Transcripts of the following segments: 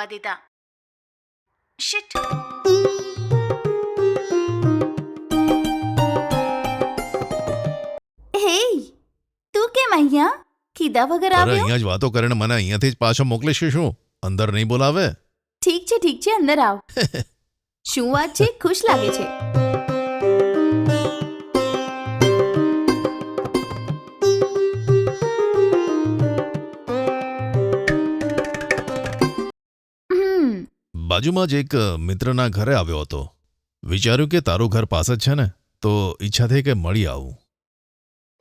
જોવા દીધા. શિટ હે તું કેમ અહીંયા? કીધા વગર અરે આવ્યો? અહીંયા જ વાતો કરીને મને અહીંયાથી જ પાછો મોકલીશ કે શું? અંદર નહીં બોલાવે? ઠીક છે ઠીક છે અંદર આવ. શું વાત છે? ખુશ લાગે છે. બાજુમાં જ એક મિત્રના ઘરે આવ્યો હતો. વિચાર્યું કે તારું ઘર પાસે જ છે ને તો ઈચ્છા થઈ કે મળી આવું.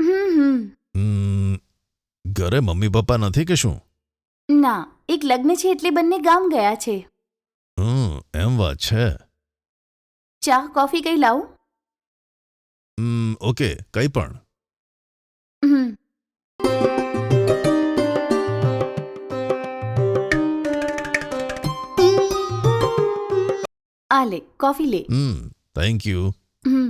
હમ હમ. હમ, ઘરે મમ્મી પપ્પા નથી કે શું? ના એક લગ્ન છે એટલે બંને ગામ ગયા છે. હમ એમ વાત છે. ચા કોફી કઈ લાવું? હમ, ઓકે કંઈ પણ. આ લે કોફી લે. હમ થેન્ક યુ હમ.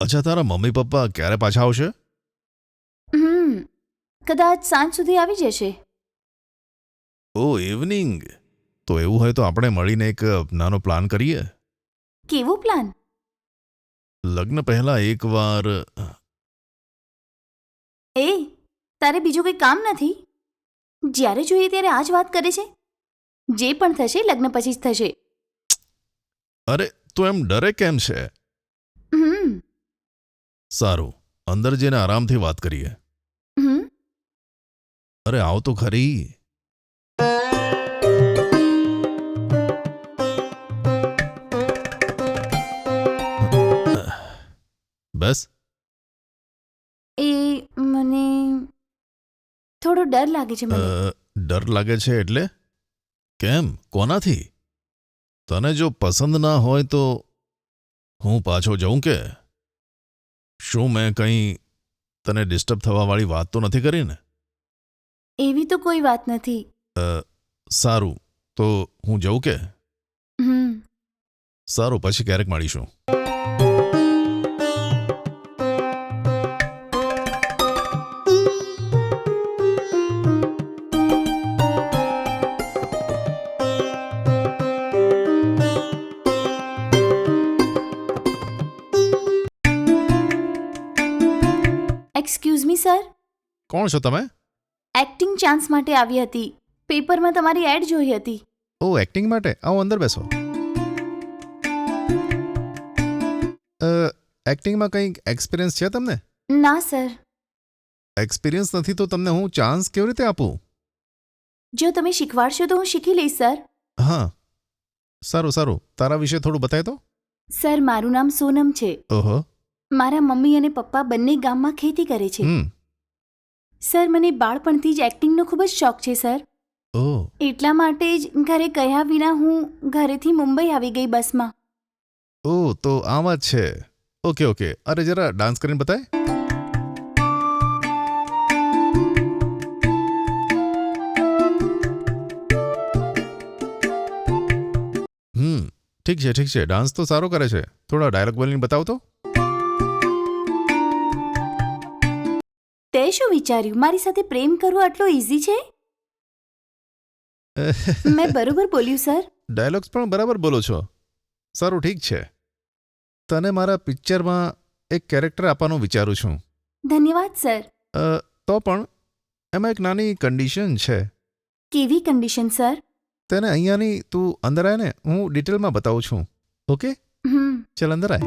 અચ્છા તારા મમ્મી પપ્પા ક્યારે પાછા આવશે? હમ કદાચ સાંજ સુધી આવી જશે. ઓ ઇવનિંગ તો એવું હોય તો આપણે મળીને એક નાનો પ્લાન કરીએ? કેવો પ્લાન લગ્ન પહેલા એકવાર એ તારે બીજું કંઈ કામ નથી? જ્યારે જોઈએ ત્યારે આ જ વાત કરે છે? જે પણ થશે લગ્ન પછી જ થશે. અરે તું એમ ડરે કેમ છે? હમ. સારું અંદર જઈને આરામથી વાત કરીએ. હમ. અરે આવ તો ખરી. બસ એ મને થોડો ડર લાગે છે મને. ડર લાગે છે એટલે? કેમ? કોનાથી? તને જો પસંદ ના હોય તો હું પાછો જઉં કે? શું મેં કંઈ તને ડિસ્ટર્બ થવાવાળી વાત તો નથી કરી ને? એવી તો કોઈ વાત નથી. સારું. તો હું જઉં કે? સારું પછી ક્યારેક મળીશું. એક્સક્યુઝ મી સર કોણ છો તમે? એક્ટિંગ ચાન્સ માટે આવી હતી. પેપરમાં તમારી એડ જોઈ હતી. ઓ એક્ટિંગ માટે? આવો અંદર બેસો. એક્ટિંગમાં કંઈક એક્સપિરિયન્સ છે તમને? ના સર એક્સપિરિયન્સ નથી તો તમને હું ચાન્સ કેવી રીતે આપું? જો તમે શીખવાડશો તો હું શીખી લઈશ સર હા. સારું સારું. તારા વિશે થોડું બતાય તો. સર મારું નામ સોનમ છે. ઓહો. મારા મમ્મી અને પપ્પા બંને ગામમાં ખેતી કરે છે. હમ. સર મને બાળપણથી જ એક્ટિંગનો ખૂબ જ શોખ છે સર. ઓહ એટલા માટે જ ઘરે કહ્યા વિના હું ઘરેથી મુંબઈ આવી ગઈ બસમાં. ઓ તો આમ જ છે. Okay okay. અરે જરા ડાન્સ કરીને બતાય. હમ. ઠીક છે ઠીક છે. ડાન્સ તો સારો કરે છે. થોડા ડાયલોગ બોલીને બતાવો તો તે શું વિચાર્યું? મારી સાથે પ્રેમ કરવો આટલો ઈઝી છે? મેં બરોબર બોલ્યું સર. ડાયલોગ્સ પણ બરાબર બોલો છો. સારું ઠીક છે. તને મારા પિક્ચરમાં એક કેરેક્ટર આપવાનું વિચારું છું. ધન્યવાદ સર. અ, તો પણ એમાં એક નાની કન્ડિશન છે. કેવી કન્ડિશન સર? તેને અહીંયાની તું અંદર આય ને હું ડિટેલમાં બતાવું છું. ઓકે હમ. ચલ અંદર આય.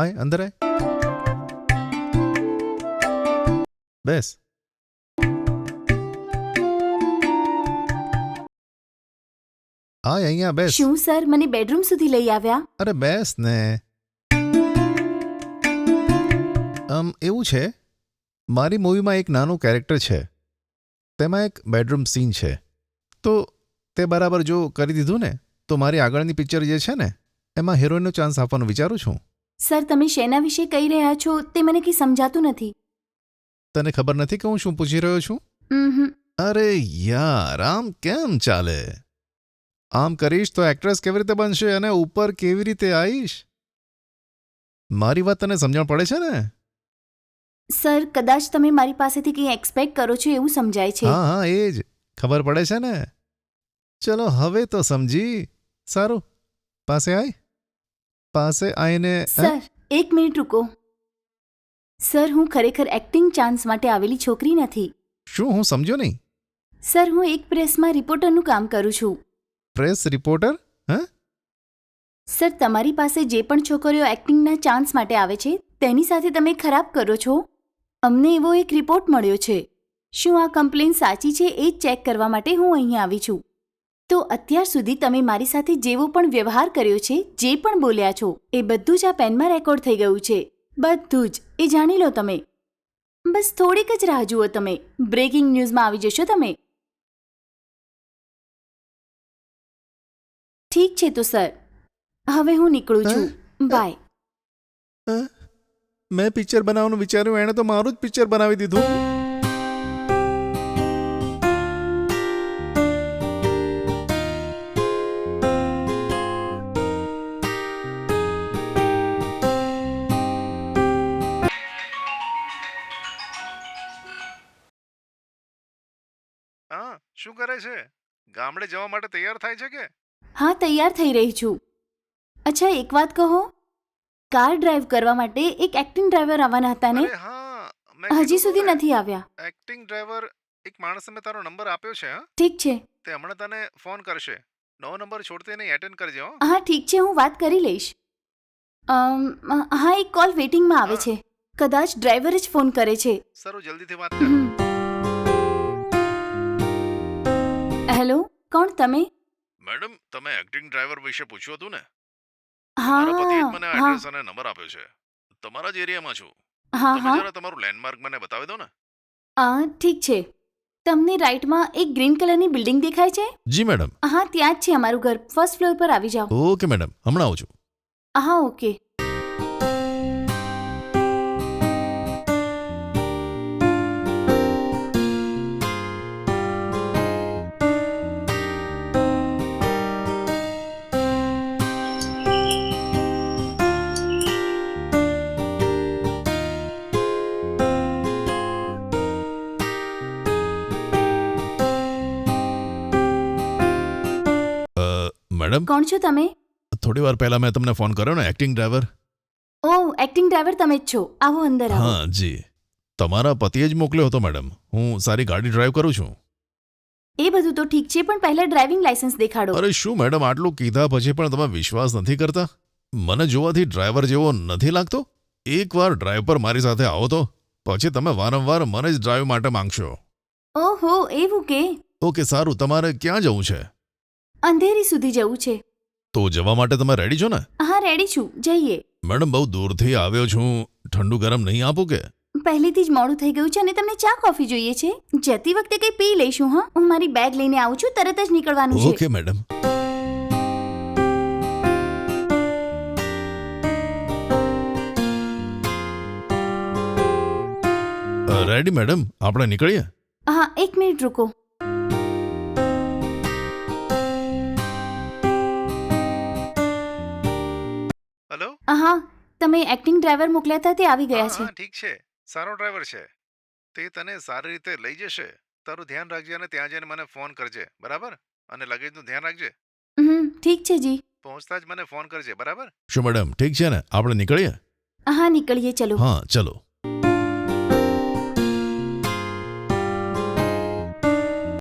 આય અંદર આય બેસ હાય અહીંયા બેસ શું સર? મને બેડરૂમ સુધી લઈ આવ્યા? અરે બેસ ને. આમ એવું છે મારી મૂવીમાં એક નાનું કેરેક્ટર છે. તેમાં એક બેડરૂમ સીન છે. તો તે બરાબર જો કરી દીધું ને તો મારી આગળની પિક્ચર જે છે ને એમાં હિરોઈનનો ચાન્સ આપવાનું વિચારું છું. સર તમે શેના વિશે કહી રહ્યા છો તે મને કંઈ સમજાતું નથી. તને ખબર નથી કે હું શું પૂછી રહ્યો છું. અરે યાર આમ કેમ ચાલે? આમ કરીશ તો એક્ટ્રેસ કેવી રીતે બનશે અને ઉપર કેવી રીતે આવીશ? મારી વાત તને સમજણ પડે છે ને? સર કદાચ તમે મારી પાસેથી કંઈ એક્સપેક્ટ કરો છો એવું સમજાય છે. હા હા એ જ. ખબર પડે છે ને? ચલો હવે તો સમજી. સારું. પાસે આય. પાસે આવીને સર એક મિનિટ રૂકો. સર હું ખરેખર એક્ટિંગ ચાન્સ માટે આવેલી છોકરી નથી. શું હું સમજ્યો નહીં? સર હું એક પ્રેસમાં રિપોર્ટરનું કામ કરું છું. Press reporter? સર તમારી પાસે જે પણ છોકરીઓ એક્ટિંગના ચાન્સ માટે આવે છે તેની સાથે તમે ખરાબ કરો છો. અમને એવો એક રિપોર્ટ મળ્યો છે. શું આ કમ્પ્લેન સાચી છે એ ચેક કરવા માટે હું અહીં આવી છું. તો અત્યાર સુધી તમે મારી સાથે જેવો પણ વ્યવહાર કર્યો છે જે પણ બોલ્યા છો એ બધું જ આ પેનમાં રેકોર્ડ થઈ ગયું છે. બધું જ. એ જાણી લો તમે. બસ થોડીક જ રાહ જુઓ તમે. બ્રેકિંગ ન્યૂઝમાં આવી જશો તમે. ઠીક છે તો સર. હવે હું નીકળું છું. બાય. મેં પિક્ચર બનાવવાનું વિચાર્યું એણે તો મારું જ પિક્ચર બનાવી દીધું. શું કરે છે? ગામડે જવા માટે તૈયાર થાય છે કે? હા તૈયાર થઈ રહી છું. અચ્છા એક વાત કહો. કાર ડ્રાઈવ કરવા માટે એક એક્ટિંગ ડ્રાઈવર આવવાના હતા ને? અરે હા મેં હજી કીધું સુધી ને, નથી આવ્યા. એક્ટિંગ ડ્રાઈવર એક માણસે મેં તારો નંબર આપ્યો છે હા? ઠીક છે. તે હમણાં તને ફોન કરશે. નવો નંબર છોડતે નહીં એટેન્ડ કરજે હો. હા ઠીક છે હું વાત કરી લઈશ. અમ, હા એક કોલ વેટિંગમાં આવે છે. કદાચ ડ્રાઈવર જ ફોન કરે છે. સરું જલ્દીથી વાત કર. હમ. હેલો કોણ તમે? મેડમ તમે એક્ટિંગ ડ્રાઈવર વિશે પૂછ્યું હતું ને? હા મારા પતિએ જ મને હા. એડ્રેસ અને નંબર આપ્યો છે. તમારા જ એરિયામાં છું. હા તમે હા. જરા તમારું લેન્ડમાર્ક મને બતાવી દો ને. આ ઠીક છે. તમને રાઈટમાં એક ગ્રીન કલરની બિલ્ડિંગ દેખાય છે? જી મેડમ. હા ત્યાં જ છે અમારું ઘર. ફર્સ્ટ ફ્લોર પર આવી જાઓ. Okay madam. હમણાં આવું છું. હા ઓકે મેડમ? કોણ છો તમે? થોડી વાર પહેલા મેં તમને ફોન કર્યો ને એક્ટિંગ ડ્રાઈવર ઓ એક્ટિંગ ડ્રાઈવર તમે જ છો. આવો અંદર આવો. હા જી. તમારા પતિએ જ મોકલ્યો હતો મેડમ. હું સારી ગાડી ડ્રાઈવ કરું છું. એ બધું તો ઠીક છે પણ પહેલા ડ્રાઇવિંગ લાયસન્સ દેખાડો. અરે શું મેડમ? આટલું કીધા પછી પણ તમે વિશ્વાસ નથી કરતા? મને જોવાથી ડ્રાઈવર જેવો નથી લાગતો? એકવાર ડ્રાઈવ પર મારી સાથે આવો તો. પછી તમે વારંવાર મને જ ડ્રાઈવ માટે માંગશો. ઓહો એવું કે? ઓકે સારું. તમારે ક્યાં જવું છે? અંધેરી સુધી જવું છે. તો જવા માટે તમે રેડી છો ને? હા રેડી છું. જઈએ. મેડમ બહુ દૂરથી આવ્યો છું. ઠંડુ ગરમ નહીં આપો કે? પહેલેથી જ મોડું થઈ ગયું છે અને તમને ચા કોફી જોઈએ છે. જતી વખતે કંઈ પી લઈશું હા? હું મારી બેગ લઈને આવું છું તરત જ નીકળવાનું છે. Okay madam. Ready madam? આપણે નીકળીએ? હા એક મિનિટ રૂકો. તમે એક્ટિંગ ડ્રાઈવર મોકલ્યા હતા તે આવી ગયા છે. ઠીક છે. સારો ડ્રાઈવર છે. તે તને સારી રીતે લઈ જશે. તારું ધ્યાન રાખજે અને ત્યાં જઈને મને ફોન કરજે બરાબર? અને લગેજનું ધ્યાન રાખજે. હમ ઠીક છે જી. પહોંચતા જ મને ફોન કરજે બરાબર? શું મેડમ ઠીક છે ને? આપણે નીકળીએ? હા નીકળીએ ચલો. હા ચલો.